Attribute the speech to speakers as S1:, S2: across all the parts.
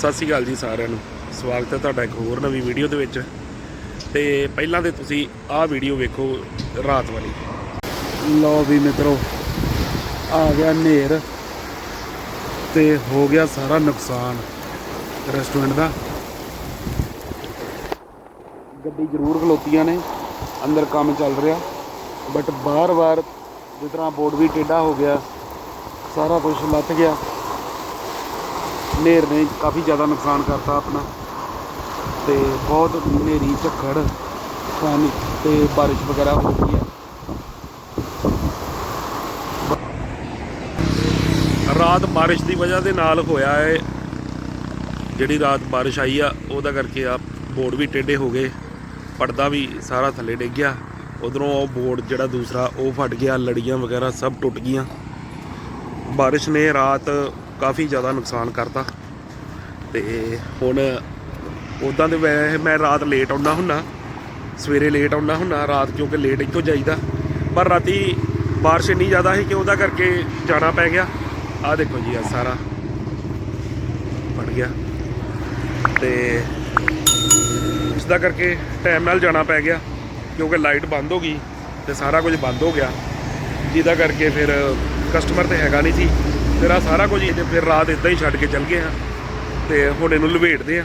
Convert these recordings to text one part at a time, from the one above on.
S1: ਸਤਿ ਸ਼੍ਰੀ ਅਕਾਲ ਜੀ ਸਾਰਿਆਂ ਨੂੰ। ਸਵਾਗਤ ਹੈ ਤੁਹਾਡਾ ਇੱਕ ਹੋਰ ਨਵੀਂ ਵੀਡੀਓ ਦੇ ਵਿੱਚ। ਤੇ ਪਹਿਲਾਂ ਤੇ ਤੁਸੀਂ ਆਹ ਵੀਡੀਓ ਵੇਖੋ ਰਾਤ ਵਾਲੀ। ਲਓ ਵੀ ਮਿੱਤਰੋ, ਆ ਗਿਆ ਹਨੇਰ ਤੇ ਹੋ ਗਿਆ ਸਾਰਾ ਨੁਕਸਾਨ ਰੈਸਟੋਰੈਂਟ ਦਾ। ਗੱਡੀ ਜ਼ਰੂਰ ਖਲੋਤੀਆਂ ਨੇ, ਅੰਦਰ ਕੰਮ ਚੱਲ ਰਿਹਾ। ਬਟ ਬਾਰ-ਬਾਰ ਜਿਸ ਤਰ੍ਹਾਂ ਬੋਰਡ ਵੀ ਟੇਢਾ ਹੋ ਗਿਆ, ਸਾਰਾ ਕੁਝ ਲੱਥ ਗਿਆ। ਹਨੇਰ ਨੇ ਕਾਫੀ ਜ਼ਿਆਦਾ ਨੁਕਸਾਨ ਕਰਤਾ ਆਪਣਾ ਤੇ ਬਹੁਤ ਹਨੇਰੀ, ਝੱਖੜ ਪਾਣੀ ਤੇ ਬਾਰਿਸ਼ ਵਗੈਰਾ ਹੋ ਗਈ ਹੈ। ਰਾਤ ਬਾਰਿਸ਼ ਦੀ ਵਜ੍ਹਾ ਦੇ ਨਾਲ ਹੋਇਆ ਹੈ ਜਿਹੜੀ ਰਾਤ ਬਾਰਿਸ਼ ਆਈ ਆ, ਉਹਦਾ ਕਰਕੇ ਆ ਬੋਰਡ ਵੀ ਟੇਢੇ ਹੋ ਗਏ। ਪਰਦਾ ਵੀ ਸਾਰਾ ਥੱਲੇ ਡਿੱਗ ਗਿਆ। ਉਧਰੋਂ ਉਹ ਬੋਰਡ ਜਿਹੜਾ ਦੂਸਰਾ, ਉਹ ਫਟ ਗਿਆ, ਲੜੀਆਂ ਵਗੈਰਾ ਸਭ ਟੁੱਟ ਗਈਆਂ। ਬਾਰਿਸ਼ ਨੇ ਰਾਤ ਕਾਫੀ ਜ਼ਿਆਦਾ ਨੁਕਸਾਨ ਕਰਤਾ। ਤੇ ਹੁਣ ਉਦਾਂ ਦੇ ਵੈਸੇ ਮੈਂ ਰਾਤ ਲੇਟ ਆਉਂਦਾ ਹੁੰਨਾ। ਸਵੇਰੇ ਲੇਟ ਆਉਂਦਾ ਹੁੰਨਾ, ਰਾਤ ਕਿਉਂਕਿ ਲੇਟ ਇੱਥੋਂ ਜਾਈਦਾ। ਪਰ ਰਾਤੀ ਬਾਰਿਸ਼ ਇੰਨੀ ਜ਼ਿਆਦਾ ਸੀ ਕਿ ਉਹਦਾ ਕਰਕੇ ਜਾਣਾ ਪੈ ਗਿਆ। ਆਹ ਦੇਖੋ ਜੀ ਆ ਸਾਰਾ ਫਟ ਗਿਆ। ਤੇ ਇਸ ਦਾ ਕਰਕੇ ਟਾਈਮ ਨਾਲ ਜਾਣਾ ਪੈ ਗਿਆ, ਕਿਉਂਕਿ ਲਾਈਟ ਬੰਦ ਹੋ ਗਈ ਤੇ ਸਾਰਾ ਕੁਝ ਬੰਦ ਹੋ ਗਿਆ। ਜਿਹਦਾ ਕਰਕੇ ਫਿਰ ਕਸਟਮਰ ਤੇ ਹੈਗਾ ਨਹੀਂ ਸੀ। ਫਿਰ ਆਹ ਸਾਰਾ ਕੁਝ ਇਹਦੇ ਫਿਰ ਰਾਤ ਇਦਾਂ ਹੀ ਛੱਡ ਕੇ ਚੱਲ ਗਏ ਆ ਤੇ ਹੁਣ ਇਹਨੂੰ ਲਵੇਟਦੇ ਆ।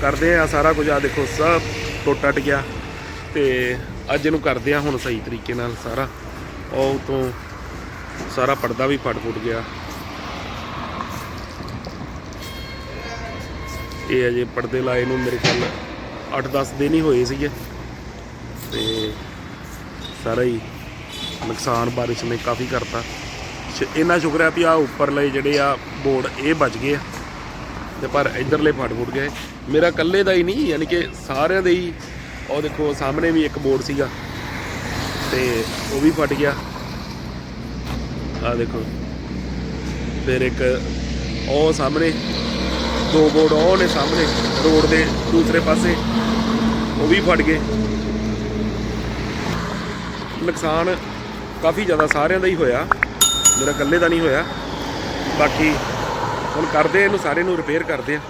S1: ਕਰਦੇ ਆ ਸਾਰਾ ਕੁਝ। ਆ ਦੇਖੋ, ਸਭ ਟੁੱਟ ਟੱਟ ਗਿਆ ਤੇ ਅੱਜ ਇਹਨੂੰ ਕਰਦੇ ਆ ਹੁਣ ਸਹੀ ਤਰੀਕੇ ਨਾਲ ਸਾਰਾ। ਉਹ ਤੋਂ ਸਾਰਾ ਪਰਦਾ ਵੀ ਫਟ ਫੁੱਟ ਗਿਆ। ਇਹ ਅਜੇ ਪਰਦੇ ਲਾਏ ਨੂੰ ਮੇਰੇ ਖਿਆਲ 8-10 ਦਿਨ ਹੀ ਹੋਏ ਸੀਗੇ। ਤੇ ਸਾਰਾ ਹੀ ਨੁਕਸਾਨ ਬਾਰਿਸ਼ ਨੇ ਕਾਫੀ ਕਰਤਾ। ਸ਼- ਇੰਨਾ ਸ਼ੁਕਰ ਹੈ ਵੀ ਆ ਉੱਪਰਲੇ ਜਿਹੜੇ ਆ ਬੋਰਡ ਇਹ ਬਚ ਗਏ ਆ। ਤੇ ਪਰ ਇਧਰਲੇ ਫਟ ਫੁੱਟ ਗਏ। ਮੇਰਾ ਇਕੱਲੇ ਦਾ ਹੀ ਨਹੀਂ, ਯਾਨੀ ਕਿ ਸਾਰਿਆਂ ਦੇ ਹੀ। ਉਹ ਦੇਖੋ, ਸਾਹਮਣੇ ਵੀ ਇੱਕ ਬੋਰਡ ਸੀਗਾ। ਤੇ ਉਹ ਵੀ ਫਟ ਗਿਆ। ਆ ਦੇਖੋ। ਫਿਰ ਇੱਕ ਉਹ ਸਾਹਮਣੇ, ਦੋ ਬੋਰਡ ਉਹ ਨੇ ਸਾਹਮਣੇ, ਰੋਡ ਦੇ ਦੂਸਰੇ ਪਾਸੇ। ਉਹ ਵੀ ਫਟ ਗਏ। ਨੁਕਸਾਨ ਕਾਫੀ ਜ਼ਿਆਦਾ ਸਾਰਿਆਂ ਦਾ ਹੀ ਹੋਇਆ। ਮੇਰਾ ਇਕੱਲੇ ਦਾ ਨਹੀਂ ਹੋਇਆ। ਬਾਕੀ ਹੁਣ ਕਰਦੇ ਇਹਨੂੰ ਸਾਰੇ ਨੂੰ ਰਿਪੇਅਰ ਕਰਦੇ ਆ।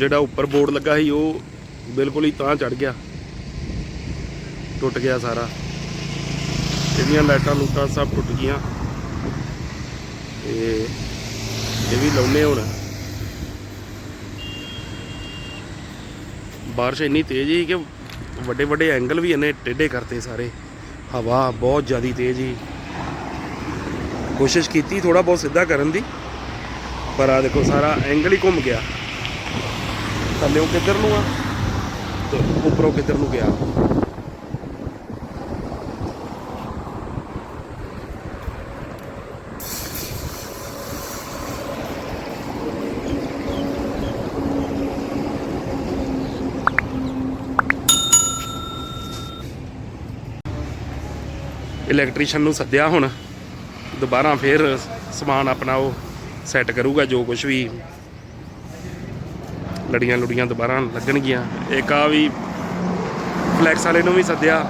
S1: ਜਿਹੜਾ ਉੱਪਰ ਬੋਰਡ ਲੱਗਾ ਸੀ, ਉਹ ਬਿਲਕੁਲ ਹੀ ਤਾਂ ਚੜ ਗਿਆ। ਟੁੱਟ ਗਿਆ ਸਾਰਾ। ਇਹਦੀਆਂ ਲਾਈਟਾਂ ਲੂਟਾਂ ਸਭ ਟੁੱਟ ਗਈਆਂ। ਤੇ ਇਹ ਵੀ ਲਾਉਨੇ ਹੁਣ। ਬਾਰਿਸ਼ ਇੰਨੀ ਤੇਜ਼ ਸੀ ਕਿ ਵੱਡੇ ਵੱਡੇ ਐਂਗਲ ਵੀ ਇਹਨੇ ਟੇਢੇ ਕਰਤੇ ਸਾਰੇ। ਹਵਾ ਬਹੁਤ ਜ਼ਿਆਦਾ ਤੇਜ਼ ਸੀ। ਕੋਸ਼ਿਸ਼ ਕੀਤੀ ਥੋੜਾ ਬਹੁਤ ਸਿੱਧਾ ਕਰਨ ਦੀ, ਪਰ ਆ ਦੇਖੋ, ਸਾਰਾ ਐਂਗਲ ਹੀ ਘੁੰਮ ਗਿਆ। ਥੱਲੇੋਂ ਕਿੱਧਰ ਨੂੰ ਆ? ਤੇ ਉੱਪਰੋਂ ਕਿੱਧਰ ਨੂੰ ਗਿਆ? ਇਲੈਕਟ੍ਰੀਸ਼ੀਅਨ ਨੂੰ ਸੱਦਿਆ ਹੁਣ। ਦੁਬਾਰਾ ਫੇਰ ਸਮਾਨ ਆਪਣਾ ਉਹ ਸੈੱਟ ਕਰੂਗਾ, ਜੋ ਕੁਝ ਵੀ ਲੜੀਆਂ ਲੁੜੀਆਂ ਦੁਬਾਰਾ ਲੱਗਣਗੀਆਂ। ਇੱਕ ਆ ਵੀ ਫਲੈਕਸ ਵਾਲੇ ਨੂੰ ਵੀ ਸੱਦਿਆ।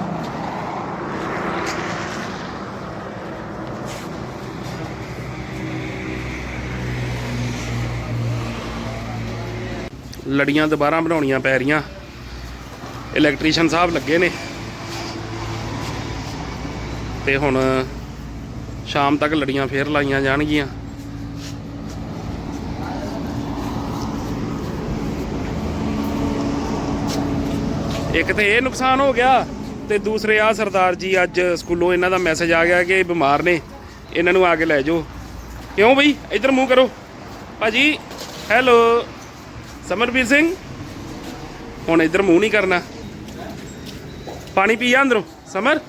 S1: ਲੜੀਆਂ ਦੁਬਾਰਾ ਬਣਾਉਣੀਆਂ ਪੈ ਰਹੀਆਂ। ਇਲੈਕਟ੍ਰੀਸ਼ੀਅਨ ਸਾਹਿਬ ਲੱਗੇ ਨੇ। ਤੇ ਹੁਣ ਸ਼ਾਮ ਤੱਕ ਲੜੀਆਂ ਫੇਰ ਲਾਈਆਂ ਜਾਣਗੀਆਂ। ਇੱਕ ਤੇ ਇਹ ਨੁਕਸਾਨ ਹੋ ਗਿਆ ਤੇ ਦੂਸਰੇ ਆ ਸਰਦਾਰ ਜੀ ਅੱਜ ਸਕੂਲੋਂ ਇਹਨਾਂ ਦਾ ਮੈਸੇਜ ਆ ਗਿਆ ਕਿ ਇਹ ਬਿਮਾਰ ਨੇ, ਇਹਨਾਂ ਨੂੰ ਆ ਕੇ ਲੈ ਜਾਓ। ਕਿਉਂ ਬਈ? ਇੱਧਰ ਮੂੰਹ ਕਰੋ। ਭਾਜੀ ਹੈਲੋ ਸਮਰਵੀਰ ਸਿੰਘ? ਹੁਣ ਇੱਧਰ ਮੂੰਹ ਨਹੀਂ ਕਰਨਾ। ਪਾਣੀ ਪੀ ਆ ਅੰਦਰੋਂ। ਸਮਰ?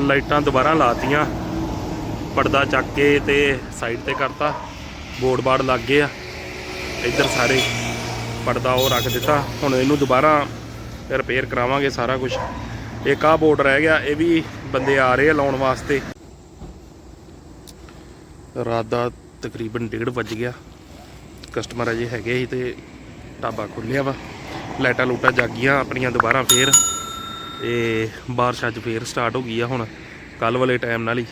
S1: ਲਾਈਟਾਂ ਦੁਬਾਰਾ ਲਾਤੀਆਂ। ਪਰਦਾ ਚੱਕ ਕੇ ਤੇ ਸਾਈਡ ਤੇ ਕਰਤਾ। ਬੋਰਡ ਬਾੜ ਲੱਗ ਗਏ ਆ। ਇੱਧਰ ਸਾਰੇ ਪਰਦਾ ਉਹ ਰੱਖ ਦਿੱਤਾ। ਹੁਣ ਇਹਨੂੰ ਦੁਬਾਰਾ ਰਿਪੇਅਰ ਕਰਾਵਾਂਗੇ ਸਾਰਾ ਕੁਝ ਇੱਕ ਆਹ ਬੋਰਡ ਰਹਿ ਗਿਆ, ਇਹ ਵੀ ਬੰਦੇ ਆ ਰਹੇ ਆ ਲਾਉਣ ਵਾਸਤੇ। ਰਾਤ ਦਾ ਤਕਰੀਬਨ 1:30 ਵੱਜ ਗਿਆ। ਕਸਟਮਰ ਅਜੇ ਹੈਗੇ ਸੀ ਤੇ ਢਾਬਾ ਖੁੱਲਿਆ ਵਾ। ਲਾਈਟਾਂ ਲੂਟਾਂ ਜਾਗੀਆਂ ਆਪਣੀਆਂ ਦੁਬਾਰਾ ਫੇਰ। ਇਹ ਬਾਰਿਸ਼ ਅੱਜ ਫੇਰ ਸਟਾਰਟ ਹੋ ਗਈ ਆ ਹੁਣ। ਕੱਲ ਵਾਲੇ ਟਾਈਮ ਨਾਲ ਹੀ।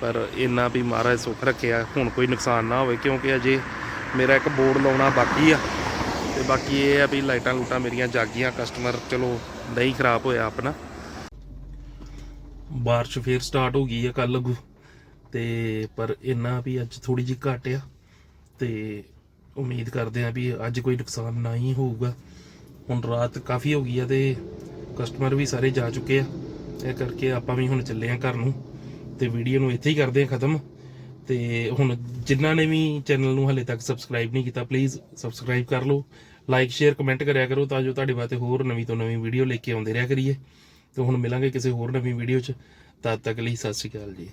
S1: ਪਰ ਇੰਨਾ ਵੀ ਮਹਾਰਾਜ ਸੁੱਖ ਰੱਖਿਆ, ਹੁਣ ਕੋਈ ਨੁਕਸਾਨ ਨਾ ਹੋਵੇ, ਕਿਉਂਕਿ ਅਜੇ ਮੇਰਾ ਇੱਕ ਬੋਰਡ ਲਾਉਣਾ ਬਾਕੀ ਆ। ਤੇ ਬਾਕੀ ਇਹ ਆ ਵੀ ਲਾਈਟਾਂ ਲੂਟਾਂ ਮੇਰੀਆਂ ਜਾਗੀਆਂ ਕਸਟਮਰ ਚਲੋ ਨਹੀਂ ਖਰਾਬ ਹੋਇਆ ਆਪਣਾ। ਬਾਰਿਸ਼ ਫੇਰ ਸਟਾਰਟ ਹੋ ਗਈ ਆ ਕੱਲ ਲੱਗੂ ਤੇ ਪਰ ਇੰਨਾ ਵੀ ਅੱਜ ਥੋੜੀ ਜਿਹੀ ਘੱਟ ਆ। ਤੇ ਉਮੀਦ ਕਰਦੇ ਆ ਵੀ ਅੱਜ ਕੋਈ ਨੁਕਸਾਨ ਨਾ ਹੀ ਹੋਊਗਾ। ਹੁਣ ਰਾਤ ਕਾਫੀ ਹੋ ਗਈ ਆ ਤੇ ਕਸਟਮਰ ਵੀ ਸਾਰੇ ਜਾ ਚੁੱਕੇ ਆ। ਇਹ ਕਰਕੇ ਆਪਾਂ ਵੀ ਹੁਣ ਚੱਲੇ ਆ ਘਰ ਨੂੰ। ਤੇ ਵੀਡੀਓ ਨੂੰ ਇੱਥੇ ਹੀ ਕਰਦੇ ਹਾਂ ਖਤਮ। ਤੇ ਹੁਣ ਜਿਨ੍ਹਾਂ ਨੇ ਵੀ ਚੈਨਲ ਨੂੰ ਹਲੇ ਤੱਕ ਸਬਸਕ੍ਰਾਈਬ ਨਹੀਂ ਕੀਤਾ ਪਲੀਜ਼ ਸਬਸਕ੍ਰਾਈਬ ਕਰ ਲਓ ਲਾਈਕ ਸ਼ੇਅਰ ਕਮੈਂਟ ਕਰਿਆ ਕਰੋ ਤਾਂ ਜੋ ਤੁਹਾਡੇ ਵਾਸਤੇ ਹੋਰ ਨਵੀਂ ਤੋਂ ਨਵੀਂ ਵੀਡੀਓ ਲੈ ਕੇ ਆਉਂਦੇ ਰਿਹਾ ਕਰੀਏ। ਤੇ ਹੁਣ ਮਿਲਾਂਗੇ ਕਿਸੇ ਹੋਰ ਨਵੀਂ ਵੀਡੀਓ 'ਚ। ਤਦ ਤੱਕ ਲਈ ਸਤਿ ਸ਼੍ਰੀ ਅਕਾਲ ਜੀ।